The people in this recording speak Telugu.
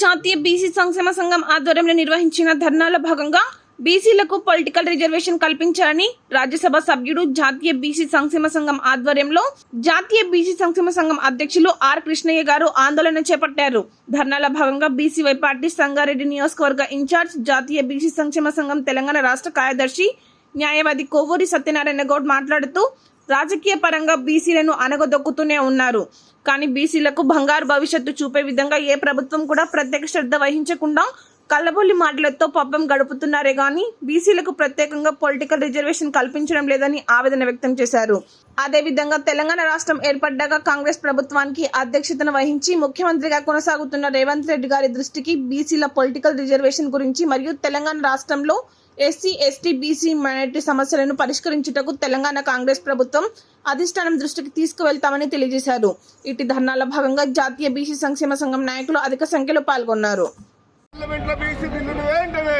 జాతీయ సంక్షేమ సంఘం ఆధ్వర్యంలో నిర్వహించిన ధర్నాలో భాగంగా బీసీలకు పొలిటికల్ రిజర్వేషన్ కల్పించాలని రాజ్యసభ సభ్యుడు జాతీయ బీసీ సంక్షేమ సంఘం ఆధ్వర్యంలో జాతీయ బీసీ సంక్షేమ సంఘం అధ్యక్షులు ఆర్ కృష్ణయ్య గారు ఆందోళన చేపట్టారు. ధర్నాల భాగంగా బీసీవై పార్టీ సంగారెడ్డి నియోజకవర్గ ఇన్ఛార్జ్ జాతీయ బీసీ సంక్షేమ సంఘం తెలంగాణ రాష్ట్ర కార్యదర్శి న్యాయవాది కొవ్వూరి సత్యనారాయణ గౌడ్ మాట్లాడుతూ రాజకీయ పరంగా బీసీలను అనగదొక్కుతూనే ఉన్నారు. కానీ బీసీలకు బంగారు భవిష్యత్తు చూపే విధంగా ఏ ప్రభుత్వం కూడా ప్రత్యేక శ్రద్ధ వహించకుండా కళ్ళబొల్లి మాటలతో పబ్బం గడుపుతున్నారే గాని బీసీలకు ప్రత్యేకంగా పొలిటికల్ రిజర్వేషన్ కల్పించడం లేదని ఆవేదన వ్యక్తం చేశారు. అదేవిధంగా తెలంగాణ రాష్ట్రం ఏర్పడ్డాక కాంగ్రెస్ ప్రభుత్వానికి అధ్యక్షతను వహించి ముఖ్యమంత్రిగా కొనసాగుతున్న రేవంత్ రెడ్డి గారి దృష్టికి బీసీల పొలిటికల్ రిజర్వేషన్ గురించి మరియు తెలంగాణ రాష్ట్రంలో ఎస్సీ ఎస్టీ బీసీ మైనారిటీ సమస్యలను పరిష్కరించుటకు తెలంగాణ కాంగ్రెస్ ప్రభుత్వం అధిష్టానం దృష్టికి తీసుకువెళ్తామని తెలియజేశారు. ఇటు ధర్నాల భాగంగా జాతీయ బీసీ సంక్షేమ సంఘం నాయకులు అధిక సంఖ్యలో పాల్గొన్నారు. పార్లమెంట్లో బీసీ బిల్లును వెంటనే